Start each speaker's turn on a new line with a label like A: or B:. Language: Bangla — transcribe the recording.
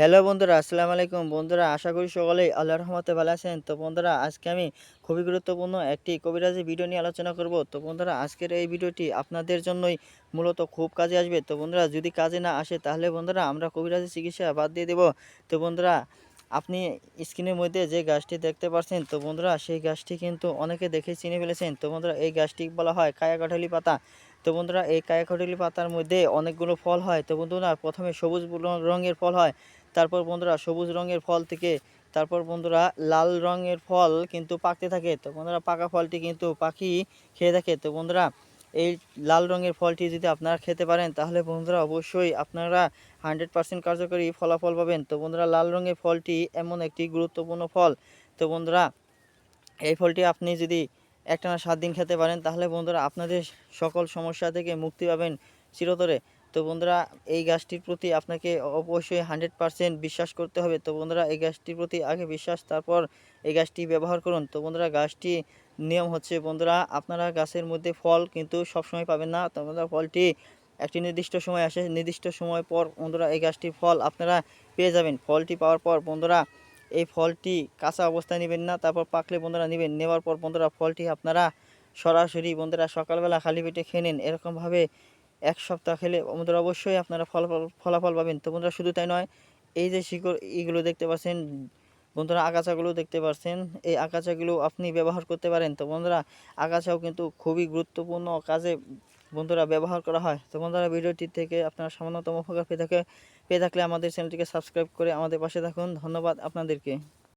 A: হ্যালো বন্ধুরা, আসসালামু আলাইকুম। বন্ধুরা, আশা করি সকলেই আল্লাহ রহমতে ভালো আছেন। তো বন্ধুরা, আজকে আমি খুবই গুরুত্বপূর্ণ একটি কবিরাজি ভিডিও নিয়ে আলোচনা করব। তো বন্ধুরা, আজকের এই ভিডিওটি আপনাদের জন্যই মূলত খুব কাজে আসবে। তো বন্ধুরা, যদি কাজে না আসে, তাহলে বন্ধুরা, আমরা কবিরাজি চিকিৎসা বাদ দিয়ে দেব। তো বন্ধুরা, আপনি স্ক্রিনের মধ্যে যে গাছটি দেখতে পাচ্ছেন তো বন্ধুরা, সেই গাছটি কিন্তু অনেকে দেখে চিনে ফেলেছেন। তো বন্ধুরা, এই গাছটি বলা হয় কায়া কাঠালি পাতা। তো বন্ধুরা, এই কায়া কাঠালি পাতার মধ্যে অনেকগুলো ফল হয়। তো বন্ধুরা, প্রথমে সবুজ রঙের ফল হয়। তারপর বন্ধুরা সবুজ রঙের ফল থেকে তারপর বন্ধুরা লাল রঙের ফল কিন্তু পাকতে থাকে। তো বন্ধুরা পাকা ফলটি কিন্তু পাখি খেয়ে থাকে তো বন্ধুরা এই লাল রঙের ফলটি যদি আপনারা খেতে পারেন, তাহলে বন্ধুরা অবশ্যই আপনারা হান্ড্রেড পার্সেন্ট কার্যকরী ফলাফল পাবেন। তো বন্ধুরা লাল রঙের ফলটি এমন একটি গুরুত্বপূর্ণ ফল। তো বন্ধুরা এই ফলটি আপনি যদি একটানা সাত দিন খেতে পারেন, তাহলে বন্ধুরা আপনাদের সকল সমস্যা থেকে মুক্তি পাবেন চিরতরে। তো বন্ধুরা, এই গাছটির প্রতি আপনাকে অবশ্যই হান্ড্রেড পারসেন্ট বিশ্বাস করতে হবে। তো বন্ধুরা, এই গাছটির প্রতি আগে বিশ্বাস, তারপর এই গাছটি ব্যবহার করুন। তো বন্ধুরা গাছটি নিয়ম হচ্ছে, বন্ধুরা, আপনারা গাছের মধ্যে ফল কিন্তু সবসময় পাবেন না। তো বন্ধুরা, ফলটি একটি নির্দিষ্ট সময় আসে, নির্দিষ্ট সময় পর বন্ধুরা, এই গাছটির ফল আপনারা পেয়ে যাবেন। ফলটি পাওয়ার পর বন্ধুরা, এই ফলটি কাঁচা অবস্থায় নেবেন না, তারপর পাকলে বন্ধুরা নেবেন। নেওয়ার পর বন্ধুরা, ফলটি আপনারা সরাসরি বন্ধুরা সকালবেলা খালি পেটে খেয়ে নিন। এরকমভাবে এক সপ্তাহ খেলে বন্ধুরা অবশ্যই আপনারা ফলাফল ফলাফল পাবেন। তো বন্ধুরা, শুধু তাই নয়, এই যে শিকড়, এইগুলো দেখতে পাচ্ছেন, বন্ধুরা, আগাছাগুলো দেখতে পাচ্ছেন, এই আগাছাগুলো আপনি ব্যবহার করতে পারেন। তো বন্ধুরা, আগাছাও কিন্তু খুবই গুরুত্বপূর্ণ কাজে বন্ধুরা ব্যবহার করা হয়। তো বন্ধুরা, ভিডিওটি থেকে আপনারা সামান্যতম উপকার পেয়ে থাকে, পেয়ে থাকলে আমাদের চ্যানেলটিকে সাবস্ক্রাইব করে আমাদের পাশে থাকুন। ধন্যবাদ আপনাদেরকে।